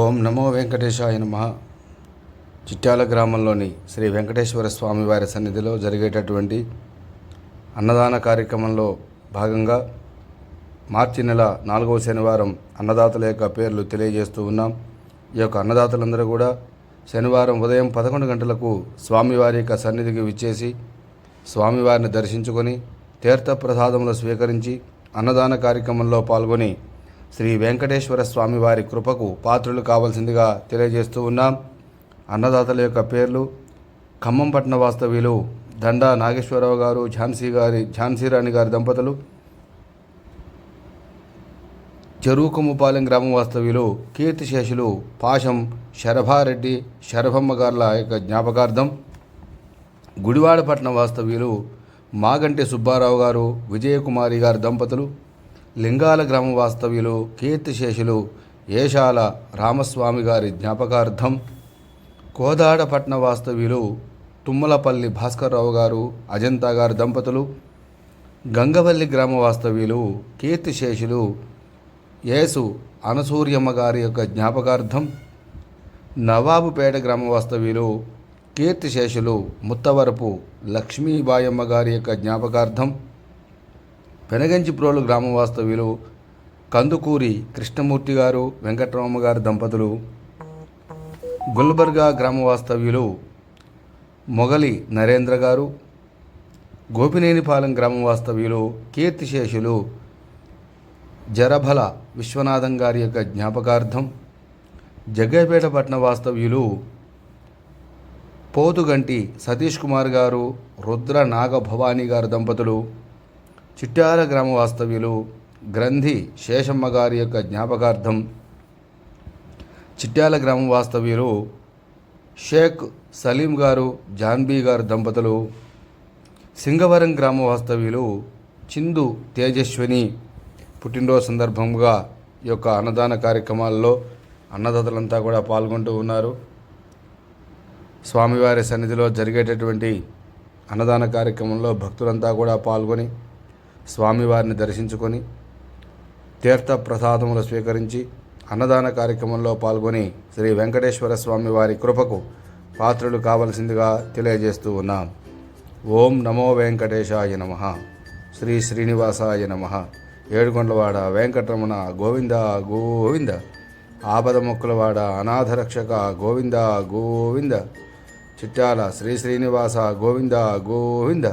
ఓం నమో వెంకటేశాయ నమ. చిట్యాల గ్రామంలోని శ్రీ వెంకటేశ్వర స్వామి వారి సన్నిధిలో జరిగేటటువంటి అన్నదాన కార్యక్రమంలో భాగంగా మార్చి నెల నాలుగవ శనివారం అన్నదాతల యొక్క పేర్లు తెలియజేస్తూ ఉన్నాం. ఈ యొక్క అన్నదాతలందరూ కూడా శనివారం ఉదయం పదకొండు గంటలకు స్వామివారి యొక్క సన్నిధికి విచ్చేసి స్వామివారిని దర్శించుకొని తీర్థప్రసాదములు స్వీకరించి అన్నదాన కార్యక్రమంలో పాల్గొని శ్రీ వెంకటేశ్వర స్వామి వారి కృపకు పాత్రులు కావాల్సిందిగా తెలియజేస్తూ ఉన్నాం. అన్నదాతల యొక్క పేర్లు ఖమ్మంపట్న వాస్తవ్యులు దండా నాగేశ్వరరావు గారు ఝాన్సీ గారి ఝాన్సీ రాణి గారి దంపతులు చెరువుకుమ్మపాలెం గ్రామం వాస్తవ్యులు కీర్తిశేషులు పాశం శరభారెడ్డి శరభమ్మ గారుల యొక్క జ్ఞాపకార్థం గుడివాడపట్నం వాస్తవ్యులు మాగంటి సుబ్బారావు గారు విజయకుమారి గారి దంపతులు లింగాల గ్రామ వాస్తవ్యులు కీర్తిశేషులు ఏషాల రామస్వామి గారి జ్ఞాపకార్థం కోదాడపట్న వాస్తవ్యులు తుమ్మలపల్లి భాస్కర్రావు గారు అజంతా గారి దంపతులు గంగవల్లి గ్రామ వాస్తవ్యులు కీర్తిశేషులు యేసు అనసూర్యమ్మ గారి యొక్క జ్ఞాపకార్థం నవాబుపేట గ్రామ వాస్తవ్యులు కీర్తిశేషులు ముత్తవరపు లక్ష్మీబాయమ్మ గారి యొక్క జ్ఞాపకార్థం పెనగంచిప్రోలు గ్రామ వాస్తవ్యులు కందుకూరి కృష్ణమూర్తి గారు వెంకటరామ గారి దంపతులు గుల్బర్గా గ్రామ వాస్తవ్యులు మొగలి నరేంద్ర గారు గోపినేనిపాలెం గ్రామ వాస్తవ్యులు కీర్తిశేషులు జరభల విశ్వనాథం గారి యొక్క జ్ఞాపకార్థం జగ్గైపేట పట్టణ వాస్తవ్యులు పోతుగంటి సతీష్ కుమార్ గారు రుద్ర నాగభవాని గారు దంపతులు చిట్యాల గ్రామ వాస్తవ్యులు గ్రంథి శేషమ్మ గారి యొక్క జ్ఞాపకార్థం చిట్యాల గ్రామ వాస్తవ్యులు షేక్ సలీం గారు జాన్బీ గారు దంపతులు సింగవరం గ్రామ వాస్తవ్యులు చిందు తేజస్విని పుట్టినరోజు సందర్భంగా ఈ యొక్క అన్నదాన కార్యక్రమాల్లో అన్నదాతలంతా కూడా పాల్గొంటూ ఉన్నారు. స్వామివారి సన్నిధిలో జరిగేటటువంటి అన్నదాన కార్యక్రమంలో భక్తులంతా కూడా పాల్గొని స్వామివారిని దర్శించుకొని తీర్థ ప్రసాదములు స్వీకరించి అన్నదాన కార్యక్రమంలో పాల్గొని శ్రీ వెంకటేశ్వర స్వామి వారి కృపకు పాత్రలు కావలసిందిగా తెలియజేస్తూ ఉన్నాం. ఓం నమో వెంకటేశాయ నమ. శ్రీ శ్రీనివాసాయ నమ. ఏడుకొండలవాడ వెంకటరమణ గోవింద గోవింద. ఆపద మొక్కులవాడ అనాథరక్షక గోవింద గోవింద. చిట్టాల శ్రీ శ్రీనివాస గోవింద గోవింద.